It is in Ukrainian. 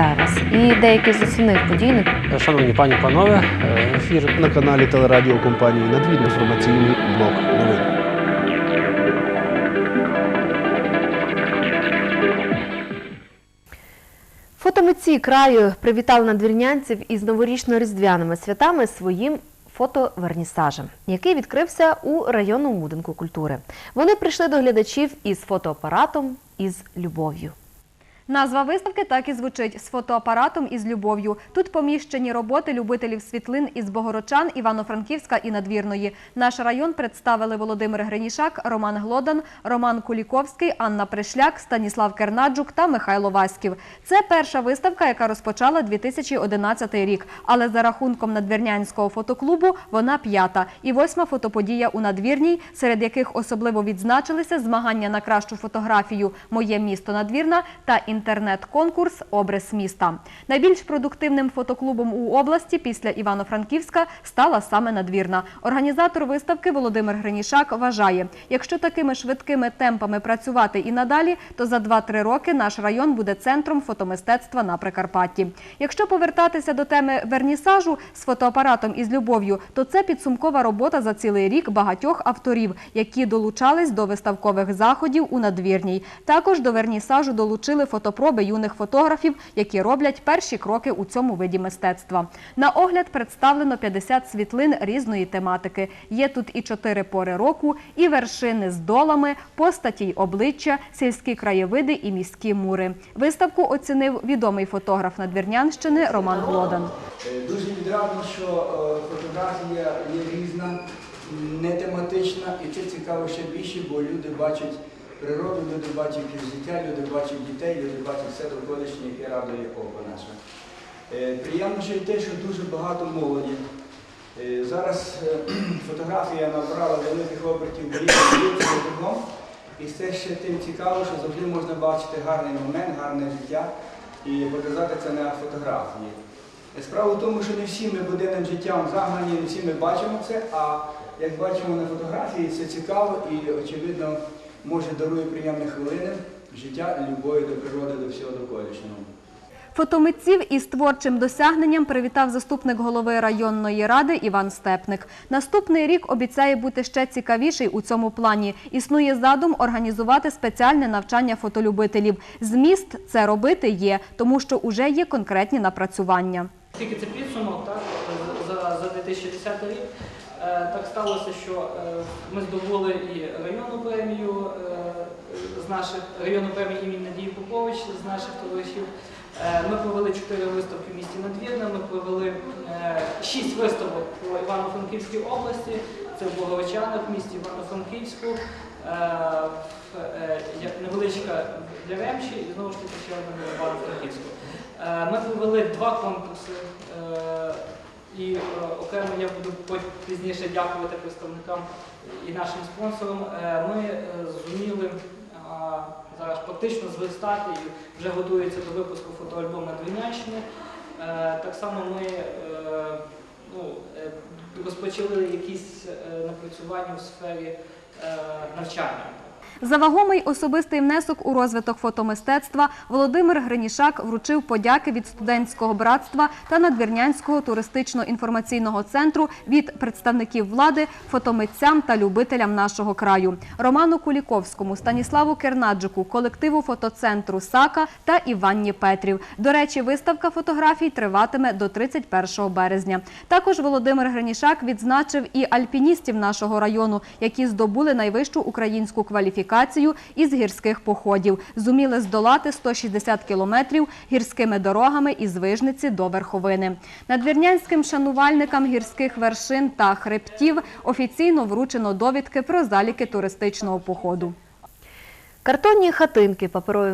вас. І деякі з основних подій Шановні пані панове, ефір на каналі телерадіокомпанії «Надвірний» інформаційний блок новин. Фотомитці краю привітали надвірнянців із новорічно-різдвяними святами своїм фотовернісажем, який відкрився у районному будинку культури. Вони прийшли до глядачів із фотоапаратом із любов'ю. Назва виставки так і звучить з фотоапаратом і з любов'ю. Тут поміщені роботи любителів світлин із Богородчан, Івано-Франківська і Надвірної. Наш район представили Володимир Гринішак, Роман Глодан, Роман Куліковський, Анна Пришляк, Станіслав Кернаджук та Михайло Васьків. Це перша виставка, яка розпочала 2011 рік. Але за рахунком надвірнянського фотоклубу вона п'ята і восьма фотоподія у надвірній, серед яких особливо відзначилися змагання на кращу фотографію Моє місто надвірна та інтернет-конкурс Обрис міста. Найбільш продуктивним фотоклубом у області після Івано-Франківська стала саме надвірна. Організатор виставки Володимир Гринішак вважає, якщо такими швидкими темпами працювати і надалі, то за 2-3 роки наш район буде центром фотомистецтва на Прикарпатті. Якщо повертатися до теми вернісажу з фотоапаратом і з любов'ю, то це підсумкова робота за цілий рік багатьох авторів, які долучались до виставкових заходів у надвірній. Також до вернісажу долучили фотопроби юних фотографів, які роблять перші кроки у цьому виді мистецтва. На огляд представлено 50 світлин різної тематики. Є тут і чотири пори року, і вершини з долами, постаті й обличчя, сільські краєвиди і міські мури. Виставку оцінив відомий фотограф Надвірнянщини Роман Глодан. Е, Дуже відрадий, що е, фотографія є різна, не тематична, і це цікаво ще більше, бо люди бачать природу, люди бачать життя, люди бачать дітей, люди бачать все довколишнє, яке радує око наше. Е, Приємно ще й те, що дуже багато молоді. Е, Зараз е, фотографія набрала великих обертів кругом, і це ще тим цікаво, що завжди можна бачити гарний момент, гарне життя і показати це на фотографії. Справа в тому, що не всі ми буденним життям загнані, не всі ми бачимо це, а як бачимо на фотографії, це цікаво і, очевидно, може дарує приємні хвилини життя, любові до природи, до всього довколишнього. Фотомитців із творчим досягненням привітав заступник голови районної ради Іван Степник. Наступний рік обіцяє бути ще цікавіший у цьому плані. Існує задум організувати спеціальне навчання фотолюбителів. Зміст це робити є, тому що уже є конкретні напрацювання. Оскільки це підсумок так, за, за 2010 рік, так сталося, що е, ми здобули і районну премію е, з наших районну премію імені Надії Попович з наших товаришів. Е, Ми провели чотири виставки в місті Надвірна, ми провели е, шість виставок по Івано-Франківській області, це в Боговичанах, в місті Івано-Франківську, е, е, невеличка для Ремчі і знову ж таки ще одна в Івано-Франківську. Е, Ми провели два конкурси. Е, І е, окремо я буду пізніше дякувати представникам і нашим спонсорам. Е, Ми е, зуміли а, зараз практично зверстати і вже готується до випуску фотоальбом на Двійнянщині. Е, Так само ми е, ну, е, розпочали якісь е, напрацювання в сфері е, навчання. За вагомий особистий внесок у розвиток фотомистецтва Володимир Гринішак вручив подяки від студентського братства та надвірнянського туристично-інформаційного центру від представників влади, фотомитцям та любителям нашого краю. Роману Куліковському, Станіславу Кернаджику, колективу фотоцентру Сака та Іванні Петрів. До речі, виставка фотографій триватиме до 31 березня. Також Володимир Гринішак відзначив і альпіністів нашого району, які здобули найвищу українську кваліфікацію із гірських походів. Зуміли здолати 160 кілометрів гірськими дорогами із Вижниці до Верховини. Надвірнянським шанувальникам гірських вершин та хребтів офіційно вручено довідки про заліки туристичного походу. Картонні хатинки, паперові